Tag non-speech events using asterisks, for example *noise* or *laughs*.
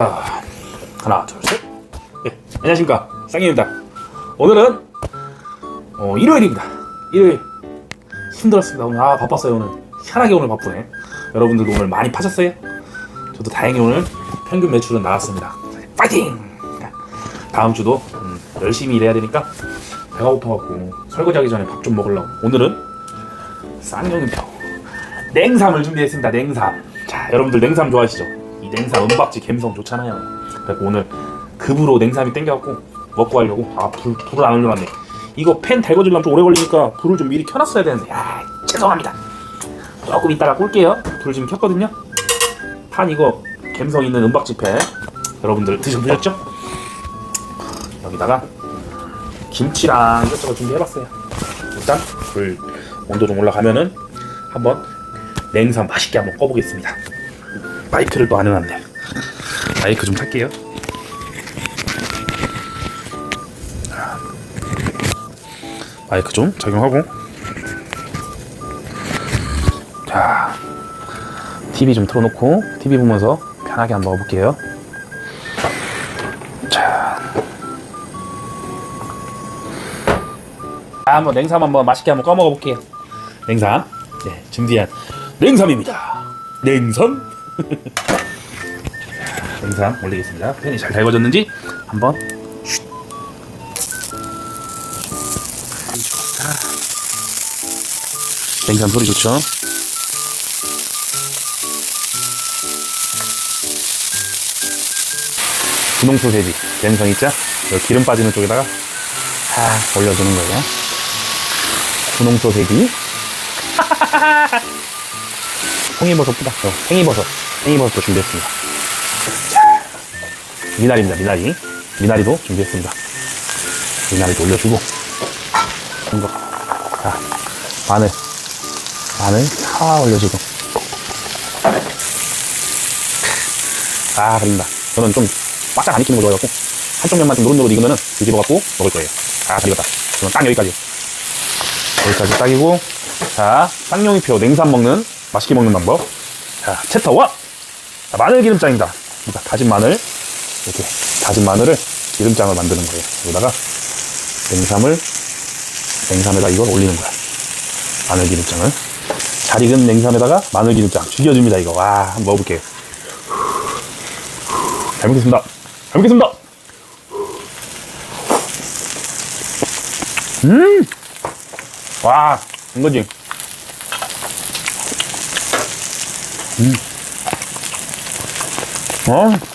자, 하나, 둘, 셋. 네, 안녕하십니까. 쌍입니다. 오늘은, 어, 일요일입니다. 일요일. 힘들었습니다. 오늘, 아, 바빴어요, 오늘. 희한하게 오늘 바쁘네. 여러분들도 오늘 많이 파셨어요? 저도 다행히 오늘 평균 매출은 나왔습니다. 파이팅! 다음 주도 음, 열심히 일해야 되니까 배가 고파갖고 설거지하기 전에 밥 좀 먹으려고. 오늘은 쌍용이표 냉삼을 준비했습니다. 냉삼. 자, 여러분들 냉삼 좋아하시죠? 이 냉삼 은박지 감성 좋잖아요. 그래서 오늘 급으로 냉삼이 땡겨갖고 먹고 하려고 아 불, 불을 안 올려놨네. 이거 팬 달궈주려면 좀 오래 걸리니까 불을 좀 미리 켜놨어야 되는데 야 죄송합니다. 조금 이따가 꿀게요. 불 지금 켰거든요. 판 이거 감성 있는 은박지 팬 여러분들 드셔보셨죠? 여기다가 김치랑 이것저것 준비해봤어요. 일단 불 온도 좀 올라가면은 한번 냉삼 맛있게 한번 꺼보겠습니다. 마이크를 또 안 해놨네. 마이크 좀 탈게요. 마이크 좀 적용하고. 자, TV 좀 틀어놓고 TV 보면서 편하게 한번 먹어볼게요. 자, 아, 한번 냉삼 한번 맛있게 한번 꺼먹어 볼게요. 냉삼, 네, 준비한 냉삼입니다. 냉삼. *laughs* 냉삼 올리겠습니다. 팬이 잘 달궈졌는지 한번. 좋다. 냉삼 소리 좋죠? 분홍 소세지 냉성 있죠? 기름 빠지는 쪽에다가 싹 올려주는 거예요. 분홍 소세지. *laughs* 홍이버섯보다 어, 팽이버섯, 팽이버섯도 준비했습니다. 자, 미나리입니다. 미나리, 미나리도 준비했습니다. 미나리도 올려주고 이거 자 마늘, 마늘 다 올려주고 아 그립니다. 저는 좀 바짝 안 익히는 거 좋아해갖고 한쪽 면만 좀 노릇노릇 익으면은 뒤집어갖고 먹을 거예요. 아, 잘 익었다. 그러면 딱 여기까지. 여기까지 딱이고, 자, 쌍용이표 냉삼 먹는, 맛있게 먹는 방법. 자, 챕터 1! 자, 마늘 기름장입니다. 그러니까 다진 마늘, 이렇게 다진 마늘을 기름장을 만드는 거예요. 여기다가 냉삼을, 냉삼에다 이걸 올리는 거야. 마늘 기름장을. 잘 익은 냉삼에다가 마늘 기름장 죽여줍니다, 이거. 와, 한번 먹어볼게요. 잘 먹겠습니다. 잘 먹겠습니다. 음! 와, 이거지. 음. 어?